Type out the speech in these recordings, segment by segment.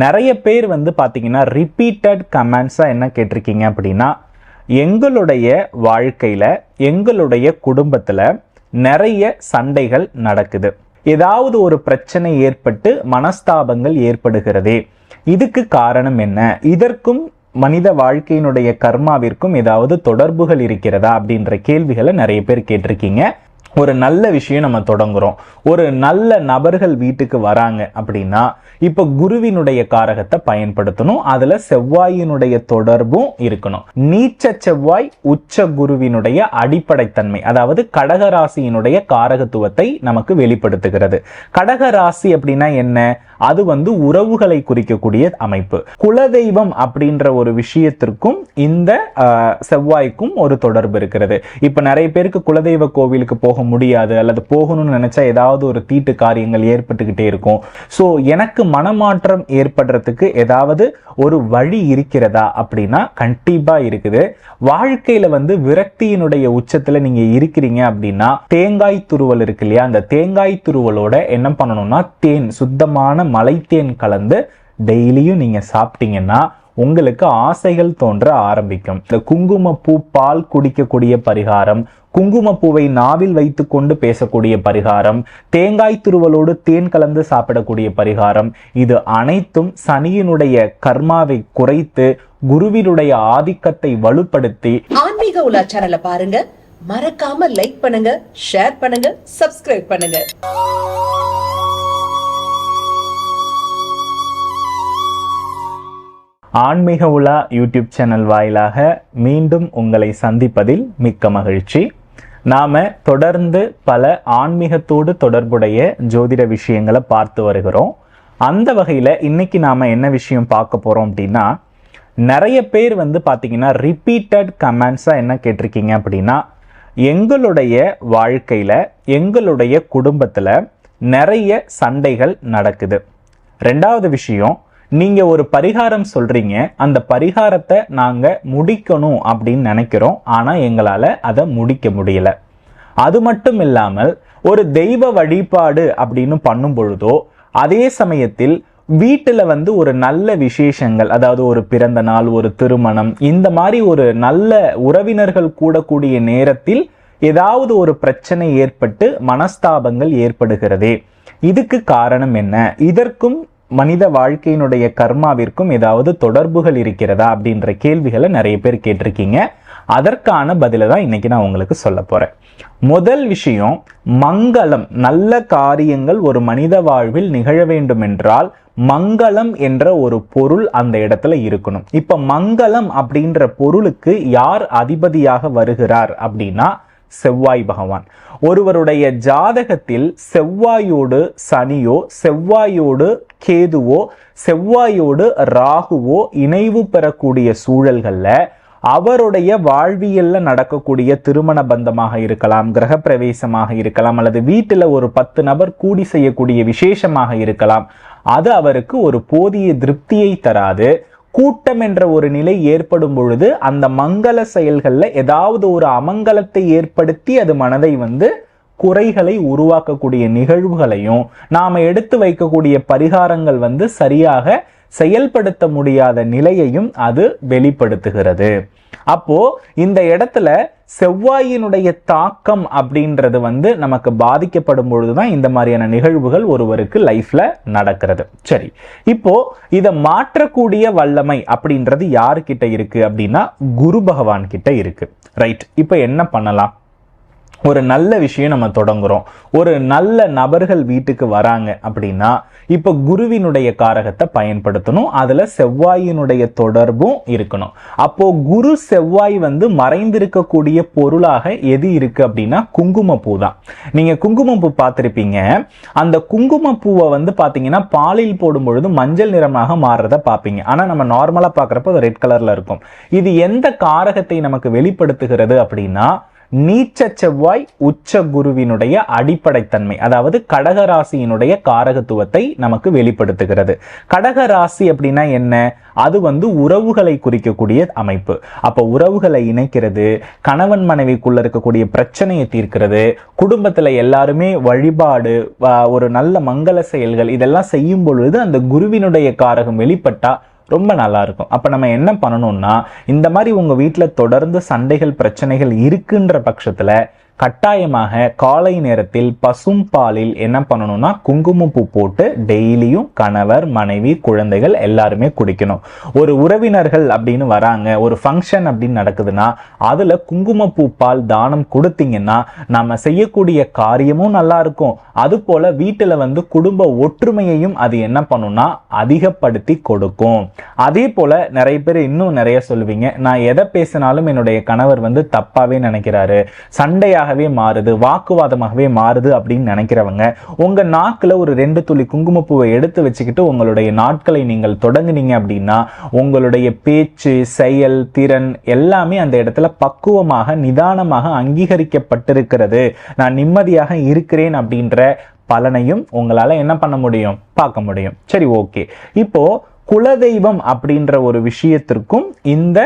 நிறைய பேர் வந்து பார்த்தீங்கன்னா ரிப்பீட்டட் கமெண்ட்ஸாக என்ன கேட்டிருக்கீங்க அப்படின்னா எங்களுடைய வாழ்க்கையில் எங்களுடைய குடும்பத்தில் நிறைய சண்டைகள் நடக்குது. ஏதாவது ஒரு பிரச்சனை ஏற்பட்டு மனஸ்தாபங்கள் ஏற்படுகிறதே இதுக்கு காரணம் என்ன? இதற்கும் மனித வாழ்க்கையினுடைய கர்மாவிற்கும் ஏதாவது தொடர்புகள் இருக்கிறதா அப்படின்ற கேள்விகளை நிறைய பேர் கேட்டிருக்கீங்க. ஒரு நல்ல விஷயம் நம்ம தொடங்குறோம். ஒரு நல்ல நபர்கள் வீட்டுக்கு வராங்க அப்படின்னா இப்போ குருவினுடைய காரகத்தை பயன்படுத்தணும். அதுல செவ்வாயினுடைய தொடர்பும் இருக்கணும். நீச்ச செவ்வாய் உச்ச குருவினுடைய அடிப்படைத்தன்மை அதாவது கடகராசியினுடைய காரகத்துவத்தை நமக்கு வெளிப்படுத்துகிறது. கடகராசி அப்படின்னா என்ன? அது வந்து உறவுகளை குறிக்கக்கூடிய அமைப்பு. குலதெய்வம் அப்படின்ற ஒரு விஷயத்திற்கும் இந்த ஆஹ், செவ்வாய்க்கும் ஒரு தொடர்பு இருக்கிறது. இப்ப நிறைய பேருக்கு குலதெய்வ கோவிலுக்கு போக முடியாது அல்லது போகணும்னு நினச்சா ஏதாவது ஒரு தீட்டு காரியங்கள் ஏற்பட்டுக்கிட்டே இருக்கும். ஸோ எனக்கு மனமாற்றம் ஏற்படுறதுக்கு ஏதாவது ஒரு வழி இருக்கிறதா அப்படின்னா கண்டிப்பாக இருக்குது. வாழ்க்கையில் வந்து விரக்தியினுடைய உச்சத்தில் நீங்கள் இருக்கிறீங்க அப்படின்னா தேங்காய் துருவல் இருக்கு இல்லையா? அந்த தேங்காய் துருவலோட என்ன பண்ணணும்னா தேன் சுத்தமான மலைத்தேன் கலந்து டெய்லியும் நீங்கள் சாப்பிட்டீங்கன்னா உங்களுக்கு ஆசைகள் தோன்ற ஆரம்பிக்கும். இந்த குங்குமப்பூ பால் குடிக்கக்கூடிய பரிகாரம் குங்குமப்பூவை நாவில் வைத்து கொண்டு பேசக்கூடிய பரிகாரம் தேங்காய் துருவலோடு தேன் கலந்து சாப்பிடக்கூடிய பரிகாரம் இது அனைத்தும் சனியினுடைய கர்மாவை குறைத்து குருவினுடைய ஆதிக்கத்தை வலுப்படுத்தி. ஆன்மீக உலா சேனலை பாருங்க. மறக்காம லைக் பண்ணுங்க ஷேர் பண்ணுங்க சப்ஸ்கிரைப் பண்ணுங்க. ஆன்மீக உலா யூடியூப் சேனல் வாயிலாக மீண்டும் உங்களை சந்திப்பதில் மிக்க மகிழ்ச்சி. நாம தொடர்ந்து பல ஆன்மீகத்தோடு தொடர்புடைய ஜோதிட விஷயங்களை பார்த்து வருகிறோம். அந்த வகையில் இன்னைக்கு நாம என்ன விஷயம் பார்க்க போறோம் அப்படின்னா நிறைய பேர் வந்து பார்த்தீங்கன்னா ரிப்பீட்டட் கமெண்ட்ஸாக என்ன கேட்டிருக்கீங்க அப்படின்னா எங்களுடைய வாழ்க்கையில எங்களுடைய குடும்பத்தில் நிறைய சண்டைகள் நடக்குது. ரெண்டாவது விஷயம் நீங்க ஒரு பரிகாரம் சொல்றீங்க. அந்த பரிகாரத்தை நாங்க முடிக்கணும் அப்படின்னு நினைக்கிறோம். ஆனா எங்களால அதை முடிக்க முடியல. அது மட்டும் இல்லாமல் ஒரு தெய்வ வழிபாடு அப்படின்னு பண்ணும் பொழுதோ அதே சமயத்தில் வீட்டில் வந்து ஒரு நல்ல விசேஷங்கள் அதாவது ஒரு பிறந்த நாள் ஒரு திருமணம் இந்த மாதிரி ஒரு நல்ல உறவினர்கள் கூடக்கூடிய நேரத்தில் ஏதாவது ஒரு பிரச்சனை ஏற்பட்டு மனஸ்தாபங்கள் ஏற்படுகிறதே. இதுக்கு காரணம் என்ன? இதற்கும் மனித வாழ்க்கையினுடைய கர்மாவிற்கும் ஏதாவது தொடர்புகள் இருக்கிறதா அப்படின்ற கேள்விகளை நிறைய பேர் கேட்டிருக்கீங்க. அதற்கான பதிலை தான் இன்னைக்கு நான் உங்களுக்கு சொல்ல போறேன். முதல் விஷயம் மங்களம் நல்ல காரியங்கள் ஒரு மனித வாழ்வில் நிகழ வேண்டும் என்றால் மங்களம் என்ற ஒரு பொருள் அந்த இடத்துல இருக்கணும். இப்ப மங்களம் அப்படின்ற பொருளுக்கு யார் அதிபதியாக வருகிறார் அப்படின்னா செவ்வாய் பகவான். ஒருவருடைய ஜாதகத்தில் செவ்வாயோடு சனியோ செவ்வாயோடு கேதுவோ செவ்வாயோடு ராகுவோ இணைவு பெறக்கூடிய சூழல்கள்ல அவருடைய வாழ்வியல்ல நடக்கக்கூடிய திருமண பந்தமாக இருக்கலாம் கிரகப்பிரவேசமாக இருக்கலாம் அல்லது வீட்டில் ஒரு பத்து நபர் கூடி செய்யக்கூடிய விசேஷமாக இருக்கலாம். அது அவருக்கு ஒரு போதிய திருப்தியை தராது. கூட்டம் என்ற ஒரு நிலை ஏற்படும் பொழுது அந்த மங்கள செயல்கள்ல ஏதாவது ஒரு அமங்கலத்தை ஏற்படுத்தி அது மனதை வந்து குறைகளை உருவாக்கக்கூடிய நிகழ்வுகளையும் நாம எடுத்து வைக்கக்கூடிய பரிகாரங்கள் வந்து சரியாக செயல்படுத்த முடியாத நிலையையும் அது வெளிப்படுத்துகிறது. அப்போ இந்த இடத்துல செவ்வாயினுடைய தாக்கம் அப்படின்றது வந்து நமக்கு பாதிக்கப்படும் பொழுது தான் இந்த மாதிரியான நிகழ்வுகள் ஒருவருக்கு லைஃப்ல நடக்கிறது. சரி இப்போ இதை மாற்றக்கூடிய வல்லமை அப்படின்றது யாருக்கிட்ட இருக்கு அப்படின்னா குரு பகவான் கிட்ட இருக்கு. ரைட் இப்போ என்ன பண்ணலாம்? ஒரு நல்ல விஷயம் நம்ம தொடங்குறோம். ஒரு நல்ல நபர்கள் வீட்டுக்கு வராங்க அப்படின்னா இப்போ குருவினுடைய காரகத்தை பயன்படுத்தணும். அதில் செவ்வாயினுடைய தொடர்பும் இருக்கணும். அப்போ குரு செவ்வாய் வந்து மறைந்திருக்கக்கூடிய பொருளாக எது இருக்கு அப்படின்னா குங்குமப்பூ தான். நீங்கள் குங்குமப்பூ பார்த்துருப்பீங்க. அந்த குங்குமப்பூவை வந்து பார்த்தீங்கன்னா பாலில் போடும் பொழுது மஞ்சள் நிறமாக மாறுறத பார்ப்பீங்க. ஆனால் நம்ம நார்மலாக பார்க்குறப்ப அது ரெட் கலரில் இருக்கும். இது எந்த காரகத்தை நமக்கு வெளிப்படுத்துகிறது அப்படின்னா நீச்ச செவ்வாய் உச்ச குருவினுடைய அடிப்படைத்தன்மை அதாவது கடகராசியினுடைய காரகத்துவத்தை நமக்கு வெளிப்படுத்துகிறது. கடகராசி அப்படின்னா என்ன? அது வந்து உறவுகளை குறிக்கக்கூடிய அமைப்பு. அப்போ உறவுகளை இணைக்கிறது கணவன் மனைவிக்குள்ள இருக்கக்கூடிய பிரச்சனையை தீர்க்கிறது குடும்பத்தில் எல்லாருமே வழிபாடு ஒரு நல்ல மங்கள செயல்கள் இதெல்லாம் செய்யும் பொழுது அந்த குருவினுடைய காரகம் வெளிப்பட்டா ரொம்ப நல்லா இருக்கும் அப்ப நம்ம என்ன பண்ணணும்னா இந்த மாதிரி உங்க வீட்டில் தொடர்ந்து சண்டைகள் பிரச்சனைகள் இருக்குன்ற பட்சத்துல கட்டாயமாக காலை நேரத்தில் பசும் பாலில் என்ன பண்ணணும்னா குங்குமப்பூ போட்டு டெய்லியும் கணவர் மனைவி குழந்தைகள் எல்லாருமே குடிக்கணும். ஒரு உறவினர்கள் அப்படின்னு வராங்க ஒரு ஃபங்க்ஷன் அப்படின்னு நடக்குதுன்னா அதுல குங்குமப்பூ பால் தானம் கொடுத்தீங்கன்னா நம்ம செய்யக்கூடிய காரியமும் நல்லா இருக்கும். அது போல வீட்டுல வந்து குடும்ப ஒற்றுமையையும் அது என்ன பண்ணும்னா அதிகப்படுத்தி கொடுக்கும். அதே போல நிறைய பேர் இன்னும் நிறைய சொல்லுவீங்க நான் எதை பேசினாலும் என்னுடைய கணவர் வந்து தப்பாவே நினைக்கிறாரு. சண்டையாக சண்டையாகவே மாறுது வாக்குவாதமாகவே மாறுது அப்படின்னு நினைக்கிறவங்க உங்க நாக்கில் ஒரு ரெண்டு துளி குங்குமப்பூவை எடுத்து வச்சுக்கிட்டு உங்களுடைய நாட்களை நீங்கள் தொடங்குனீங்க அப்படின்னா உங்களுடைய பேச்சு செயல் திறன் எல்லாமே அந்த இடத்துல பக்குவமாக நிதானமாக அங்கீகரிக்கப்பட்டிருக்கிறது. நான் நிம்மதியாக இருக்கிறேன் அப்படின்ற பலனையும் உங்களால என்ன பண்ண முடியும்? பார்க்க முடியும். சரி ஓகே. இப்போ குலதெய்வம் அப்படின்ற ஒரு விஷயத்திற்கும் இந்த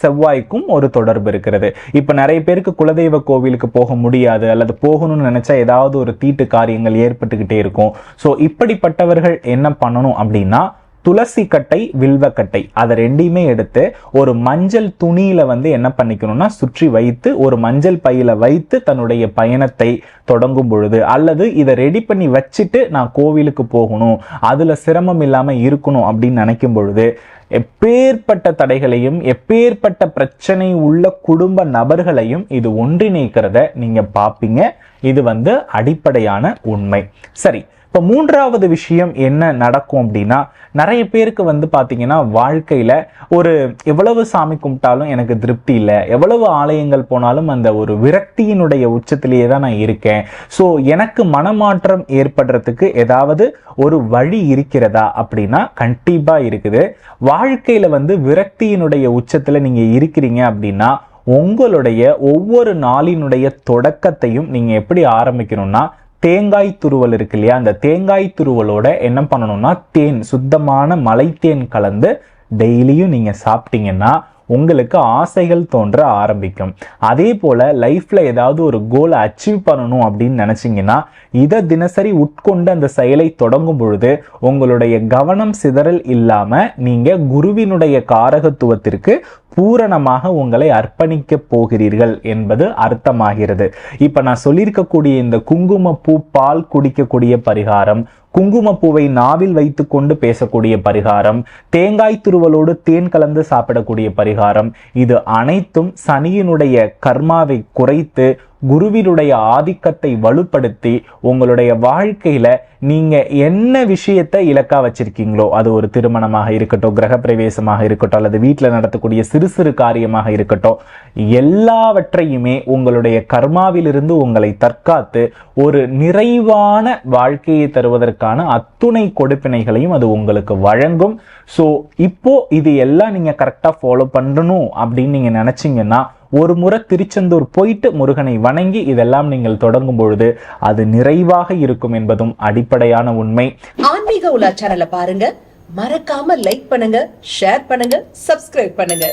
செவ்வாய்க்கும் ஒரு தொடர்பு இருக்கிறது. இப்போ நிறைய பேருக்கு குலதெய்வ கோவிலுக்கு போக முடியாது அல்லது போகணும்னு நினைச்சா ஏதாவது ஒரு தீட்டு காரியங்கள் ஏற்பட்டுக்கிட்டே இருக்கும். ஸோ இப்படிப்பட்டவர்கள் என்ன பண்ணணும் அப்படின்னா துளசி கட்டை வில்வக்கட்டை அதை ரெண்டையுமே எடுத்து ஒரு மஞ்சள் துணியில வந்து என்ன பண்ணிக்கணும்னா சுற்றி வைத்து ஒரு மஞ்சள் பையில வைத்து தன்னுடைய பயணத்தை தொடங்கும் பொழுது அல்லது இதை ரெடி பண்ணி வச்சுட்டு நான் கோவிலுக்கு போகணும் அதுல சிரமம் இல்லாம இருக்கணும் அப்படின்னு நினைக்கும் பொழுது எப்பேற்பட்ட தடைகளையும் எப்பேற்பட்ட பிரச்சனை உள்ள குடும்ப நபர்களையும் இது ஒன்றிணைக்கிறத நீங்க பாப்பீங்க. இது வந்து அடிப்படையான உண்மை. சரி இப்போ மூன்றாவது விஷயம் என்ன நடக்கும் அப்படின்னா நிறைய பேருக்கு வந்து பார்த்தீங்கன்னா வாழ்க்கையில் ஒரு எவ்வளவு சாமி கும்பிட்டாலும் எனக்கு திருப்தி இல்லை. எவ்வளவு ஆலயங்கள் போனாலும் அந்த ஒரு விரக்தியினுடைய உச்சத்திலேயே தான் நான் இருக்கேன். ஸோ எனக்கு மனமாற்றம் ஏற்படுறதுக்கு ஏதாவது ஒரு வழி இருக்கிறதா அப்படின்னா கண்டிப்பாக இருக்குது. வாழ்க்கையில் வந்து விரக்தியினுடைய உச்சத்தில் நீங்கள் இருக்கிறீங்க அப்படின்னா உங்களுடைய ஒவ்வொரு நாளினுடைய தொடக்கத்தையும் நீங்கள் எப்படி ஆரம்பிக்கணும்னா தேங்காய் துருவல் இருக்கு இல்லையா? அந்த தேங்காய் துருவலோட என்ன பண்ணணும்னா தேன் சுத்தமான மலை தேன் கலந்து டெய்லியும் நீங்க சாப்பிட்டீங்கன்னா உங்களுக்கு ஆசைகள் தோன்ற ஆரம்பிக்கும். அதே போல லைஃப்ல ஏதாவது ஒரு கோலை அச்சீவ் பண்ணணும் அப்படின்னு நினைச்சீங்கன்னா இதை தினசரி உட்கொண்டு அந்த செயலை தொடங்கும் பொழுது உங்களுடைய கவனம் சிதறல் இல்லாம நீங்க குருவினுடைய காரகத்துவத்திற்கு பூரணமாக உங்களை அர்ப்பணிக்க போகிறீர்கள் என்பது அர்த்தமாகிறது. இப்ப நான் சொல்லியிருக்கக்கூடிய இந்த குங்குமப்பூ பால் குடிக்கக்கூடிய பரிகாரம் குங்குமப்பூவை நாவில் வைத்துக்கொண்டு பேசக்கூடிய பரிகாரம் தேங்காய் துருவலோடு தேன் கலந்து சாப்பிடக்கூடிய பரிகாரம் இது அனைத்தும் சனியினுடைய கர்மாவை குறைத்து குருவினுடைய ஆதிக்கத்தை வலுப்படுத்தி உங்களுடைய வாழ்க்கையில நீங்க என்ன விஷயத்தை இலக்கா வச்சிருக்கீங்களோ அது ஒரு திருமணமாக இருக்கட்டும் கிரகப்பிரவேசமாக இருக்கட்டும் அல்லது வீட்டில் நடத்தக்கூடிய சிறு சிறு காரியமாக இருக்கட்டும் எல்லாவற்றையுமே உங்களுடைய கர்மாவிலிருந்து உங்களை தற்காத்து ஒரு நிறைவான வாழ்க்கையை தருவதற்கான அத்துணை கொடுப்பினைகளையும் அது உங்களுக்கு வழங்கும். ஸோ இப்போ இது எல்லாம் நீங்க கரெக்டா ஃபாலோ பண்ணணும் அப்படின்னு நீங்க நினைச்சீங்கன்னா ஒரு முறை திருச்செந்தூர் போயிட்டு முருகனை வணங்கி இதெல்லாம் நீங்கள் தொடங்கும் பொழுது அது நிறைவாக இருக்கும் என்பதும் அடிப்படையான உண்மை. ஆன்மீக உலா சேனலை பாருங்க. மறக்காம லைக் பண்ணுங்க ஷேர் பண்ணுங்க சப்ஸ்கிரைப் பண்ணுங்க.